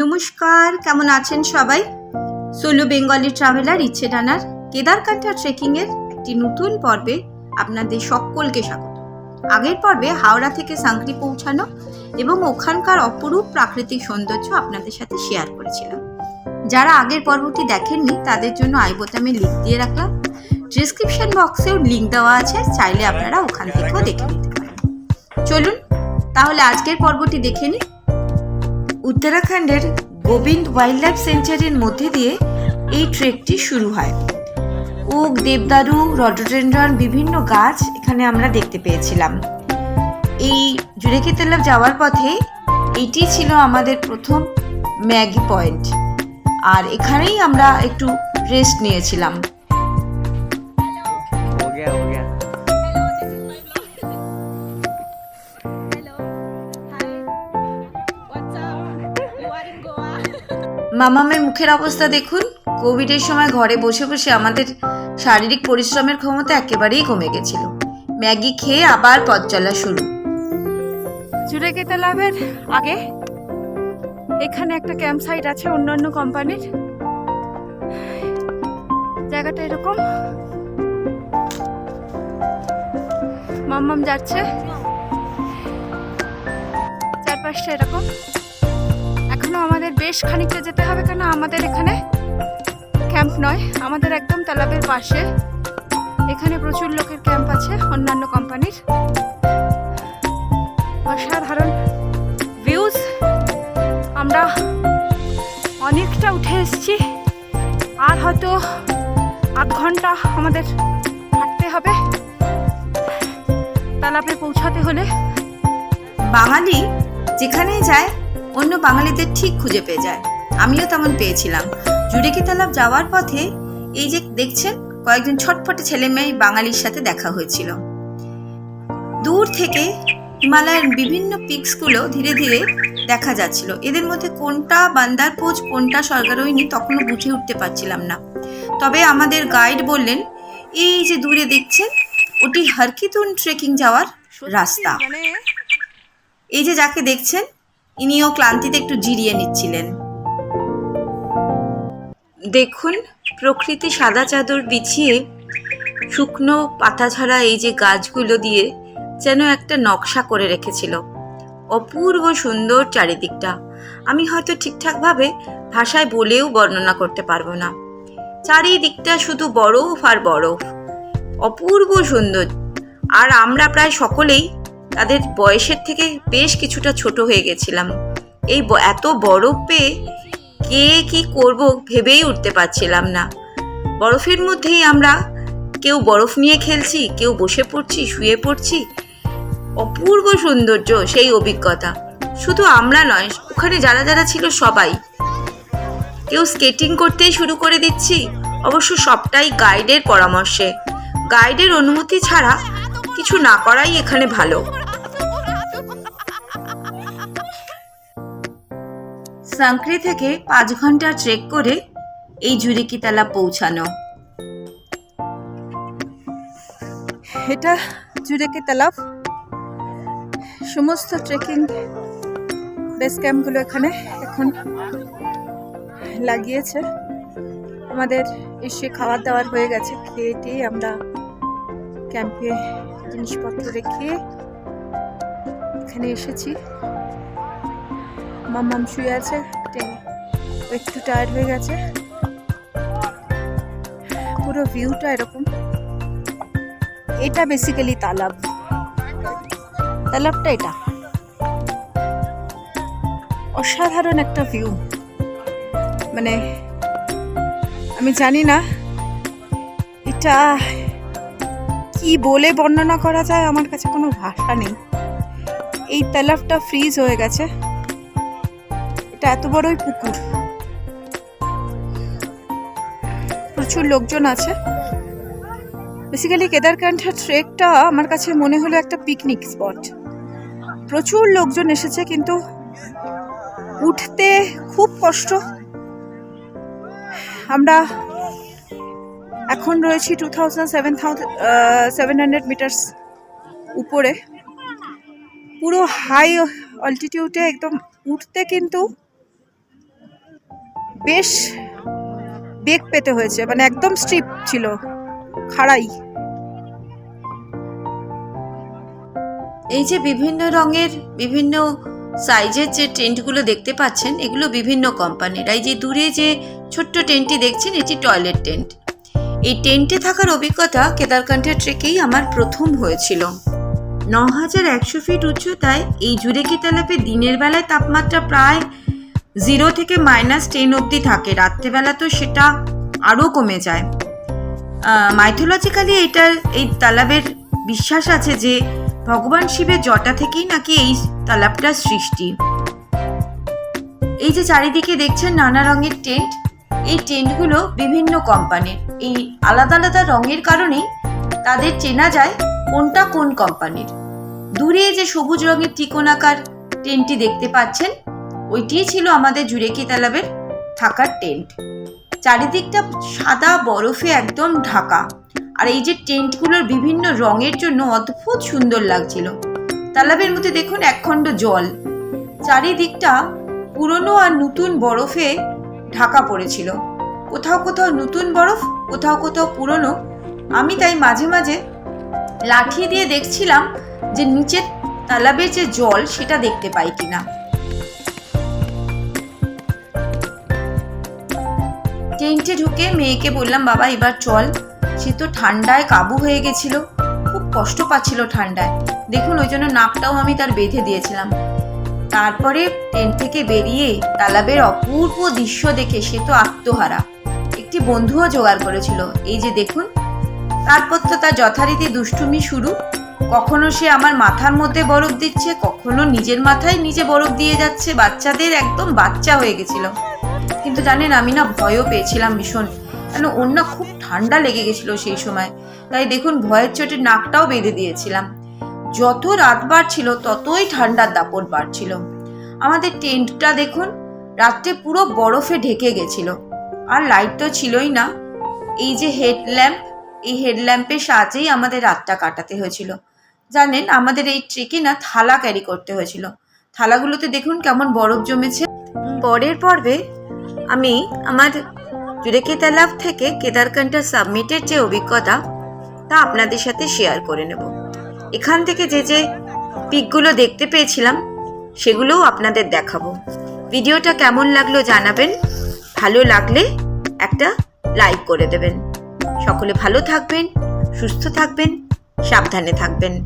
নমস্কার, কেমন আছেন সবাই? সোলো বেঙ্গলি ট্রাভেলার ইচ্ছে ডানার কেদারকান্ঠা ট্রেকিংয়ের একটি নতুন পর্বে আপনাদের সকলকে স্বাগত। আগের পর্বে হাওড়া থেকে সাংকরি পৌঁছানো এবং ওখানকার অপরূপ প্রাকৃতিক সৌন্দর্য আপনাদের সাথে শেয়ার করেছিলাম। যারা আগের পর্বটি দেখেননি, তাদের জন্য আই বোতামে লিঙ্ক দিয়ে রাখলাম। ডিসক্রিপশন বক্সেও লিঙ্ক দেওয়া আছে, চাইলে আপনারা ওখান থেকেও দেখে নিতে পারেন। চলুন, তাহলে আজকের পর্বটি দেখে নিই। উত্তরাখণ্ডের গোবিন্দ ওয়াইল্ড লাইফ সেঞ্চুরির মধ্যে দিয়ে এই ট্রেকটি শুরু হয়। ওক দেবদারু রডোডেন্ড্রন বিভিন্ন গাছ এখানে আমরা দেখতে পেয়েছিলাম। এই জুরেকি তেলাব যাওয়ার পথে এটি ছিল আমাদের প্রথম ম্যাগি পয়েন্ট। আর এখানেই আমরা একটু রেস্ট নিয়েছিলাম। মামামের মুখের অবস্থা দেখুন। কোভিডের সময় ঘরে বসে বসে আমাদের শারীরিক পরিশ্রমের ক্ষমতা একেবারেই কমে গেছিল। ম্যাগি খেয়ে আবার পথ চলা শুরু। জুড়েকে তালাবের আগে? এখানে একটা ক্যাম্প সাইট আছে অন্যান্য কোম্পানির। জায়গাটা এরকম। মাম্মাম যাচ্ছে। চারপাশটা এরকম। বেশ খানিকটা যেতে হবে কেন? আমাদের এখানে ক্যাম্প নয়, আমাদের একদম তালাবের পাশে। এখানে প্রচুর লোকের ক্যাম্প আছে, অন্যান্য কোম্পানির। অসাধারণ ভিউজ আমরা অনেকটা উঠে এসেছি। আর হয়তো আধ ঘণ্টা আমাদের হাঁটতে হবে। তালাবে পৌঁছাতে হলে বাঙালি যেখানেই যায় অন্য বাঙালিদের ঠিক খুঁজে পেয়ে যায়। আমিও তেমন পেয়েছিলাম। জুড়েকি তালাব যাওয়ার পথে এই যে দেখছেন কয়েকজন ছটফটে ছেলে মেয়ে বাঙালির সাথে দেখা হয়েছিল। দূর থেকে হিমালয়ের বিভিন্ন পিকসগুলো ধীরে ধীরে দেখা যাচ্ছিল। এদের মধ্যে কোনটা বান্দারপোজ কোনটা স্বর্গারোহিণী তখনও বুঝে উঠতে পারছিলাম না। তবে আমাদের গাইড বললেন এই যে দূরে দেখছেন ওটি হারকিতুন ট্রেকিং যাওয়ার রাস্তা। মানে এই যে যাকে দেখছেন ইনিও ক্লান্তিতে একটু জিরিয়ে নিচ্ছিলেন। দেখুন, প্রকৃতি সাদা চাদর বিছিয়ে শুকনো পাতা ছাড়া এই যে গাছগুলো দিয়ে যেন একটা নকশা করে রেখেছিল। অপূর্ব সুন্দর চারিদিকটা। আমি হয়তো ঠিকঠাকভাবে ভাষায় বলেও বর্ণনা করতে পারব না। চারিদিকটা শুধু বরফ আর বরফ। অপূর্ব সুন্দর। আর আমরা প্রায় সকলেই তাদের বয়সের থেকে বেশ কিছুটা ছোট হয়ে গেছিলাম। এই এত বরফ পেয়ে কে কি করব ভেবেই উঠতে পারছিলাম না। বরফের মধ্যেই আমরা কেউ বরফ নিয়ে খেলছি, কেউ বসে পড়ছি, শুয়ে পড়ছি। অপূর্ব সৌন্দর্য সেই অভিজ্ঞতা। শুধু আমরা নয়, ওখানে যারা যারা ছিল সবাই। কেউ স্কেটিং করতেই শুরু করে দিচ্ছি, অবশ্য সবটাই গাইডের পরামর্শে। গাইডের অনুমতি ছাড়া কিছু না করাই এখানে ভালো। সাংক্রি থেকে পাঁচ ঘণ্টা ট্রেক করে এই জুরিকিতালা পৌঁছানো। এটা জুড়েকে তালাব সমস্ত ট্রেকিং বেস ক্যাম্পগুলো এখানে এখন লাগিয়েছে। আমাদের এসে খাবার দাবার হয়ে গেছে, খেয়ে আমরা ক্যাম্পে জিনিসপত্র রেখে এখানে এসেছি। মাম্মাম শুয়ে আছে একটু টায়ার্ড হয়ে গেছে। পুরো ভিউটা এরকম। এটা বেসিক্যালি তালাব। তালাবটা এটা। অসাধারণ একটা ভিউ মানে আমি জানি না, এটা কি বলে বর্ণনা করা যায়, আমার কাছে কোনো ভাষা নেই। এই তালাবটা ফ্রিজ হয়ে গেছে। এটা এত বড়ই পুকুর। প্রচুর লোকজন আছে। বেসিক্যালি কেদারকান্ঠা ট্রেকটা আমার কাছে মনে হলো একটা পিকনিক স্পট প্রচুর লোকজন এসেছে কিন্তু উঠতে খুব কষ্ট। আমরা এখন রয়েছি two thousand seven seven hundred meters উপরে। পুরো হাই অল্টিটিউডে একদম উঠতে কিন্তু বেশ বেগ পেতে হয়েছে মানে একদম স্ট্রিপ ছিল, খাড়াই। এই যে বিভিন্ন রঙের, বিভিন্ন সাইজের যে টেন্টগুলো দেখতে পাচ্ছেন, এগুলো বিভিন্ন কোম্পানির এই যে দূরে যে ছোট্ট টেন্টটি দেখছেন, এটি টয়লেট টেন্ট এই টেন্টে থাকার অভিজ্ঞতা কেদারকান্ঠের ট্রেকেই আমার প্রথম হয়েছিল। ন হাজার একশো ফিট উচ্চতায় এই জুরেকি তালাপে দিনের বেলায় তাপমাত্রা প্রায় জিরো থেকে মাইনাস টেন অবধি থাকে। রাত্রেবেলা তো সেটা আরও কমে যায়। মাইথোলজিক্যালি এটার এই তালাবের বিশ্বাস আছে যে ভগবান শিবের জটা থেকেই নাকি এই তালাবটার সৃষ্টি। এই যে চারিদিকে দেখছেন নানা রঙের টেন্ট, এই টেন্টগুলো বিভিন্ন কোম্পানির। এই আলাদা আলাদা রঙের কারণেই তাদের চেনা যায় কোনটা কোন কোম্পানির। দূরে যে সবুজ রঙের ত্রিকোণাকার টেন্টটি দেখতে পাচ্ছেন ওইটিই ছিল আমাদের জুরেকি তালাবের থাকার টেন্ট। চারিদিকটা সাদা বরফে একদম ঢাকা। আর এই যে টেন্টগুলোর বিভিন্ন রঙের জন্য অদ্ভুত সুন্দর লাগছিল। তালাবের মধ্যে দেখুন একখণ্ড জল। চারিদিকটা পুরনো আর নতুন বরফে ঢাকা পড়েছিল। কোথাও কোথাও নতুন বরফ, কোথাও কোথাও পুরনো। আমি তাই মাঝে মাঝে লাঠি দিয়ে দেখছিলাম যে নিচের তালাবের যে জল সেটা দেখতে পাই কিনা। টেন্টে ঢুকে মেয়েকে বললাম, বাবা, এবার চল। সে তো ঠান্ডায় কাবু হয়ে গেছিল। খুব কষ্ট পাচ্ছিল ঠান্ডায়। দেখুন, ওই জন্য নাকটাও আমি তার বেঁধে দিয়েছিলাম। তারপরে টেন্ট থেকে বেরিয়ে তালাবের অপূর্ব দৃশ্য দেখে সে তো আত্মহারা। একটি বন্ধুও জোগাড় করেছিল। এই যে দেখুন তারপর তো তার যথারীতি দুষ্টুমি শুরু। কখনো সে আমার মাথার মধ্যে বরফ দিচ্ছে, কখনো নিজের মাথায় নিজে বরফ দিয়ে যাচ্ছে। বাচ্চাদের একদম বাচ্চা হয়ে গেছিল। কিন্তু জানেন, আমি না ভয়ও পেয়েছিলাম ভীষণ। কেন, ওর না খুব ঠান্ডা লেগে গেছিল সেই সময়। তাই দেখুন, ভয়ের চোটে নাকটাও বেঁধে দিয়েছিলাম। যত রাত বাড়ছিল, ততই ঠান্ডার দাপট বাড়ছিল। আমাদের টেন্টটা দেখুন, রাত্রে পুরো বরফে ঢেকে গেছিল। আর লাইট তো ছিলই না। এই যে হেডল্যাম্প এই হেডল্যাম্পের সাহায্যেই আমাদের রাতটা কাটাতে হয়েছিল। জানেন, আমাদের এই ট্রেকে না থালা ক্যারি করতে হয়েছিল। থালাগুলোতে দেখুন কেমন বরফ জমেছে। পরের পর্বে আমি আমার জুরেকি তালাব থেকে কেদারকান্ঠা সাবমিটের যে অভিজ্ঞতা, তা আপনাদের সাথে শেয়ার করে নেব। এখান থেকে যে যে পিকগুলো দেখতে পেয়েছিলাম, সেগুলোও আপনাদের দেখাবো। ভিডিওটা কেমন লাগল জানাবেন। ভালো লাগলে একটা লাইক করে দেবেন। সকলে ভালো থাকবেন, সুস্থ থাকবেন, সাবধানে থাকবেন।